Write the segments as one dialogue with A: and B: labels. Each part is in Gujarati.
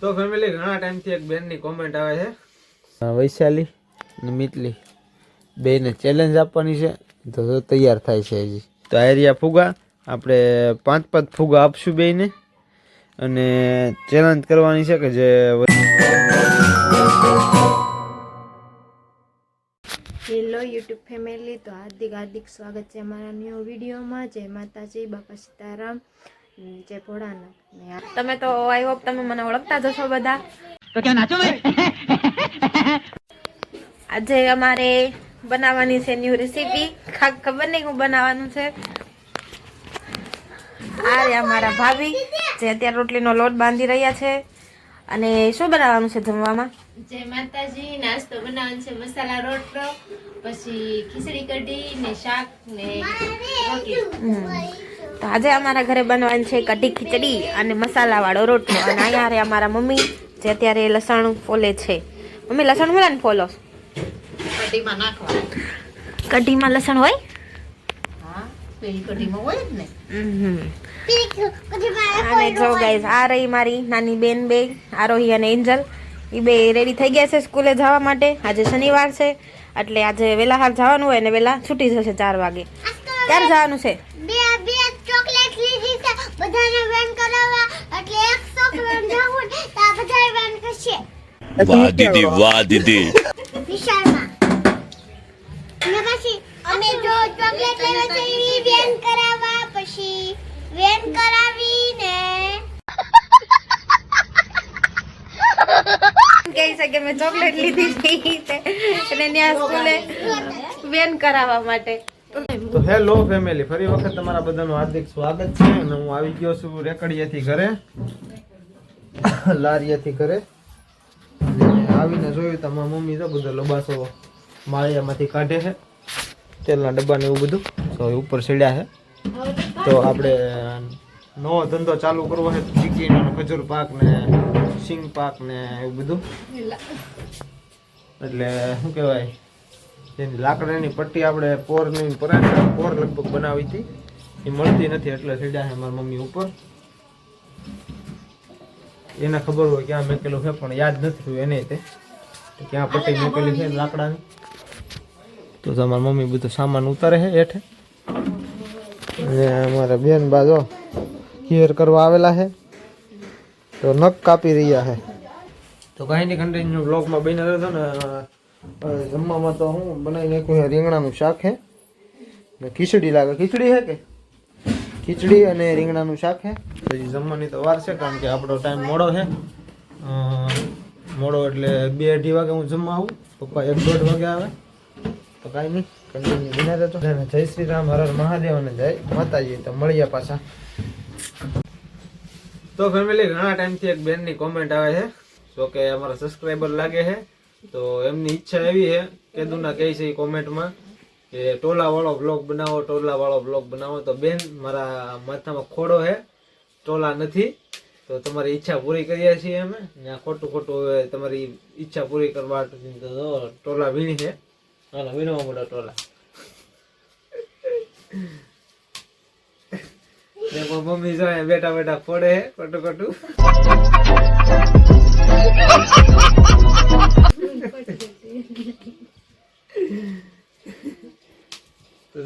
A: તો ફેમિલી ઘણા ટાઈમથી એક બેનની કોમેન્ટ આવે છે. વૈશાલી ને મિતલી. બેને ચેલેન્જ આપવાની છે. તો તૈયાર થાય છે હજી. તો આયરિયા ફુગા આપણે પાંચ પાંચ ફુગા આપશું બેને અને ચેલેન્જ કરવાની છે કે જે
B: હેલો યુટ્યુબ ફેમિલી તો હાર્દિક હાર્દિક સ્વાગત છે અમારા ન્યૂ વિડીયોમાં. જય માતાજી બાપા સીતારામ. જય ભોળાનાથ ને તમે તો આઈ હોપ તમે મને ઓળખતા જ હશો બધા. તો ક્યાં નાચો આજે અમારે બનાવવાની છે ન્યૂ રેસીપી ખબર નહીં હું બનાવવાનું છે. આ રહ્યા મારા ભાભી જે અત્યારે રોટલીનો લોટ બાંધી રહ્યા છે. અને શું બનાવવાનું છે જમવામાં?
C: જય માતાજી નાસ્તો બનાવવાનો છે મસાલા રોટલો પછી ખીચડી કઢી ને શાક ને રોટલી.
B: હમ. તો આજે અમારા ઘરે બનવાની છે કઢી ખીચડી અને મસાલાવાળો રોટલો. અને અહીંયા રે અમારા મમ્મી જે અત્યારે લસણ ફોલે છે. મમ્મી લસણ બોલા ને ફોલો?
C: કઢીમાં નાખવા
B: કઢીમાં લસણ હોય?
C: હા પેલી કઢીમાં હોય જ ને.
B: અને જો ગાઈઝ આ રહી મારી નાની બેન બે આરોહી અને એન્જલ. એ બે રેડી થઈ ગયા છે સ્કૂલે જવા માટે. આજે શનિવાર છે એટલે આજે વહેલા હાલ જવાનું હોય ને વહેલા છૂટી જશે ચાર વાગે. ક્યારે જવાનું છે
D: બે બે ચોકલેટ લીધી છે બધાને વેન કરાવવા. એટલે એક ચોકલેટ જાવું તા બધાય વેન કરશે.
E: વાહ દીદી વાહ દીદી.
D: વિશાળમાં ને પછી અમે જો ચોકલેટ લેવા છે ઈ વેન કરાવવા. પછી વેન કરાવીને
B: કહી શકે મેં ચોકલેટ લીધી હતી અને ત્યાં સ્કૂલે વેન કરાવવા માટે.
A: તો હેલો ફેમિલી ફરી વખત તમારા બધાનું હાર્દિક સ્વાગત છે અને હું આવી ગયો છું રેકડીયાથી ઘરે. લારીયાથી ઘરે. આવીને જોયું તો મારા મમ્મી તો બધો લબાસો માળિયામાંથી કાઢે છે. તેલના ડબ્બા ને એવું બધું. તો ઉપર ચડ્યા છે. તો આપણે નવો ધંધો ચાલુ કરવો છે. ચીકીનો ખજૂર પાક ને સિંગ પાક ને એવું બધું. એટલે શું કહેવાય? જેની લાકડાની પટ્ટી આપણે પોરની પરાઠા પોર લગભગ બનાવી હતી. એ મળતી નથી એટલે સીડા છે મારી મમ્મી ઉપર. એને ખબર હોય ક્યાં મેકેલું છે પણ યાદ નથી થયું એને તે. ક્યાં પટ્ટી મેકેલી છે લાકડાની. તો તમારી મમ્મી બધું સામાન ઉતારે છે હેઠે. અને અમારા બેન બાજો હિયર કરવા આવેલા છે. તો નખ કાપી રહ્યા છે. તો કાંઈ નહીં કન્ટિન્યુ બ્લોગમાં બની રહેતો ને. અ, જમવામાં તો હું બનાવી નાખ્યું રીંગણાનું શાક હે ને ખીચડી લાગે. ખીચડી છે કે? ખીચડી અને રીંગણાનું શાક હે પછી જમવાની તો વાર છે, કારણ કે આપણો ટાઈમ મોડો છે. મોડો એટલે બે અઢી વાગે હું જમવા આવું. પપ્પા એક દોઢ વાગે આવે. તો કાંઈ નહીં કન્ટિન્યુ બના રહેતો જય શ્રી રામ, હર મહાદેવ અને જય માતાજી. તો મળીએ પાછા. તો ફેમિલી ઘણા ટાઈમથી એક બેનની કોમેન્ટ આવે છે. જો કે અમારા સબસ્ક્રાઈબર લાગે છે. તો એમની ઈચ્છા એવી છે, કેદુના કહે છે કોમેન્ટમાં કે ટોલા વાળો બ્લોગ બનાવો ટોલા વાળો બ્લોગ બનાવો. તો બેન, મારા માથામાં ખોડો છે ટોલા નથી. તો તમારી ઈચ્છા પૂરી કરીએ છીએ અમે. ને ખોટું ખોટું તમારી ઈચ્છા પૂરી કરવા ટોલા વીણી છે. હાલો, વીણવા મોટા ટોલા. મમ્મી જાય બેટા બેઠા ફોડે ખોટું ખોટું.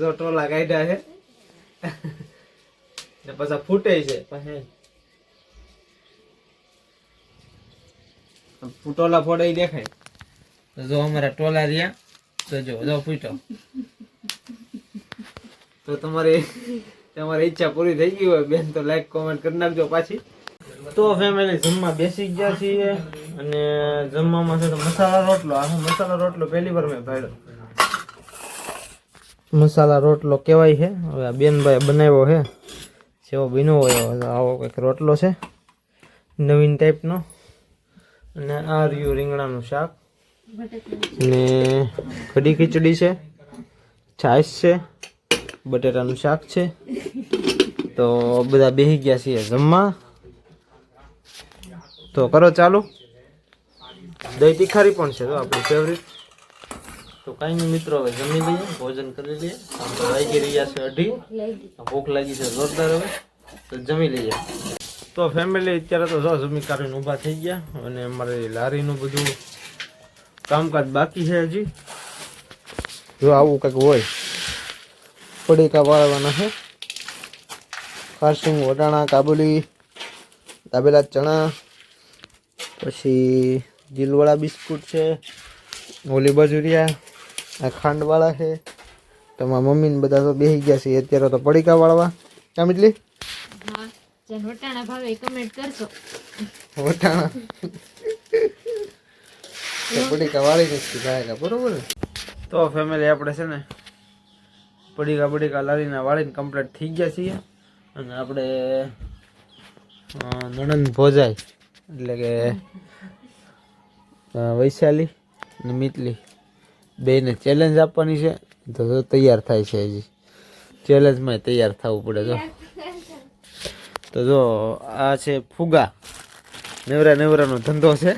A: જો ટોલા કાઢ્યા છે. ને પાછા ફૂટે છે, પછી ટોલા ફોડે દેખાય. જો અમારા ટોલા રહ્યા, તો જો જો ફૂટો. તો તમારી તમારી ઈચ્છા પૂરી થઈ ગઈ હોય, બેન, તો લાઈક કોમેન્ટ કરી નાખજો પાછી. તો ફેમિલી જમવા બેસી ગયા છીએ, અને જમવામાં છે તો મસાલા રોટલો. આ મસાલા રોટલો? પહેલી વાર મેં ભાડ્યો. મસાલા રોટલો કહેવાય છે. હવે આ બેનભાઈ બનાવ્યો છે. જેવો બીનો હોય આવો કંઈક રોટલો છે. નવીન ટાઈપનો અને આ રહ્યું રીંગણાનું શાક. ને કઢી ખીચડી છે. છાશ છે. બટેટાનું શાક છે. તો બધા બેસી ગયા છીએ જમવા. તો કરો ચાલુ. દહીં તીખારી પણ છે તો આપણી ફેવરિટ તો કાંઈ નહીં મિત્રો હવે જમી લઈએ ભોજન કરી લઈએ. આમ તો વાગી રહ્યા છે અઢી. ભૂખ લાગી છે જોરદાર હવે. તો જમી લઈએ. તો ફેમિલી અત્યારે તો જો જમી કાઢીને ઊભા થઈ ગયા અને અમારે લારીનું બધું કામકાજ બાકી છે હજી. જો આવું કંઈક હોય. પડીકા વાળવાના છે. ખારસિંગ વટાણા કાબુલી દાબેલા ચણા પછી દિલવાળા બિસ્કુટ છે ઓલી બાજુરિયા આ ખાંડવાળા છે. તમારા મમ્મી ને બધા તો બેસી ગયા છે. અત્યારે તો પડીકા વાળવા. કેમ એટલી?
C: વટાણા ભાવે કમેન્ટ કરજો
A: વટાણા. તો પડીકા વાળી નથી ભાઈ બરોબર ને? તો ફેમિલી આપણે છે ને પડીકા પડીકા લાવીને વાળીને કમ્પ્લીટ થઈ ગયા છીએ. અને આપણે નણંદ ભોજાઈ એટલે કે વૈશાલી અને મિતલી. બેને ચેલેન્જ આપવાની છે, તો તૈયાર થાય છે હજી. ચેલેન્જમાં તૈયાર થવું પડે, જો. તો જો, આ છે ફુગા. નેવરા નેવરાનો ધંધો છે.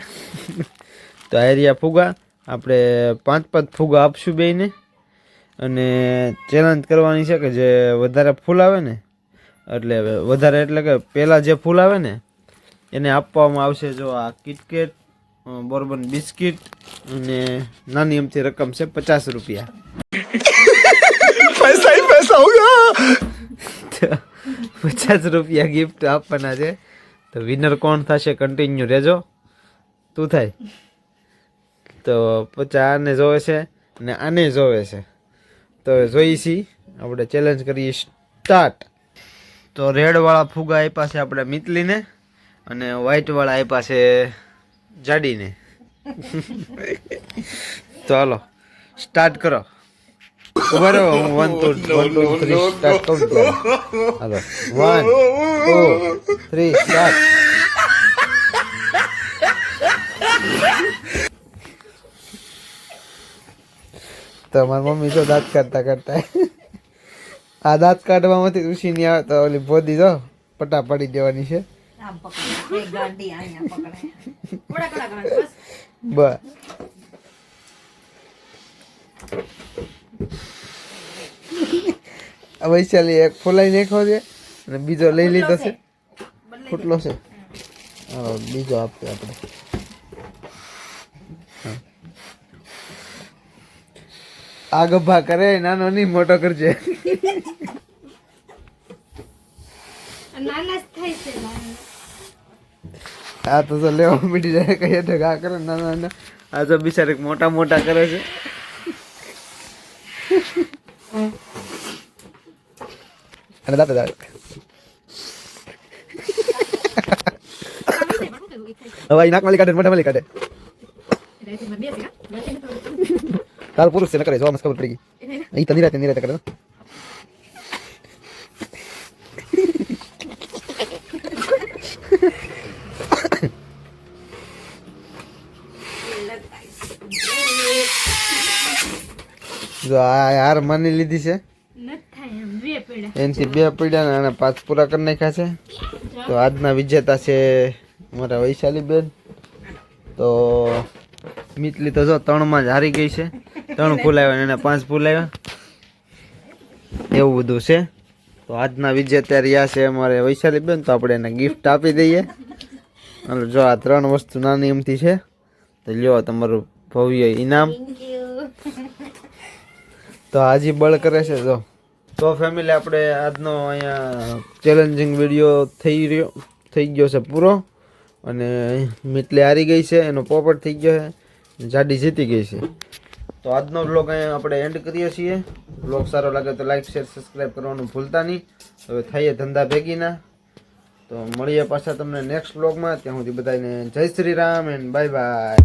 A: તો આ એરિયા ફુગા. આપણે પાંચ પાંચ ફુગા આપશું બેયને. અને ચેલેન્જ કરવાની છે કે જે વધારે ફૂલ આવે ને, એટલે વધારે એટલે કે પહેલાં જે ફૂલ આવે ને, એને આપવામાં આવશે જો આ કિટકેટ બોર્બન બિસ્કિટ અને નાની અમથી રકમ છે પચાસ રૂપિયા. પચાસ રૂપિયા ગિફ્ટ આપવાના છે. તો વિનર કોણ થશે કન્ટિન્યુ રહેજો તું થાય. તો પચાસ આને જોવે છે અને આને જોવે છે. તો જોઈ છી. આપણે ચેલેન્જ કરીએ સ્ટાર્ટ તો રેડવાળા ફુગા આપ્યા છે આપણે મિતલીને અને વ્હાઇટવાળા આપ્યા છે જાડીને. તો હાલો સ્ટાર્ટ કરો. ઊભા રહો હું one two one two three start કરું હાલો વન ટુ થ્રી સ્ટાર્ટ તો મારી મમ્મી તો દાંત કાઢતા કાઢતા. આ દાંત કાઢવામાંથી ઋષિ ની આવે તો ઓલી ભોદી દો પટા પાડી દેવાની છે. બસ. આ વૈશાલી એક ફોલાઈ નાખ્યો છે અને બીજો લઈ લીધો છે. ફૂટલો છે. બીજો આપીએ આપણે. આ ગભા કરે નાનો નહીં મોટો કરજે.
C: નાના થાય છે
A: આ તો તો લેવા મીડી જાય કહીએ તો આ કરે નાના નાના આ તો બિચારે મોટા મોટા કરે છે. અને દાદા દાદા હવે નાક નાકમાં કાઢે મોઢામાં લઈ કાઢે. તારું પુરુષ છે ન કરે, જોવા મસ્ત ખબર પડી ગઈ. અહીં તો નિરાતે નિરાતે કરે. જો આ હાર માની લીધી છે. એનથી બે પડ્યા ને અને પાંચ પૂરા કરી નાખ્યા છે. તો આજના વિજેતા છે અમારા વૈશાલી બેન. તો મિતલી તો જો ત્રણમાં જ હારી ગઈ છે. ત્રણ ફૂલાવ્યા અને એને પાંચ ફૂલાવ્યા. એવું બધું છે. તો આજના વિજેતા રહ્યા છે અમારે વૈશાલી બેન તો આપણે એને ગિફ્ટ આપી દઈએ. અને જો આ ત્રણ વસ્તુ નાની એમથી છે. તો લ્યો તમારું ભવ્ય ઇનામ. તો હાજી બળ કરે છે જો. તો ફેમિલી આપણે આજનો અહીંયા ચેલેન્જિંગ વીડિયો થઈ રહ્યો, થઈ ગયો છે પૂરો. અને મિટલી હારી ગઈ છે, એનો પોપટ થઈ ગયો છે જાડી જીતી ગઈ છે. તો આજનો બ્લોગ અહીંયા આપણે એન્ડ કરીએ છીએ. બ્લોગ સારો લાગે તો લાઈક શેર સબસ્ક્રાઈબ કરવાનું ભૂલતા નહીં. હવે થઈએ ધંધા ભેગીના. તો મળીએ પાછા તમને નેક્સ્ટ બ્લોગમાં ત્યાં સુધી બધાને જય Shri Ram and bye bye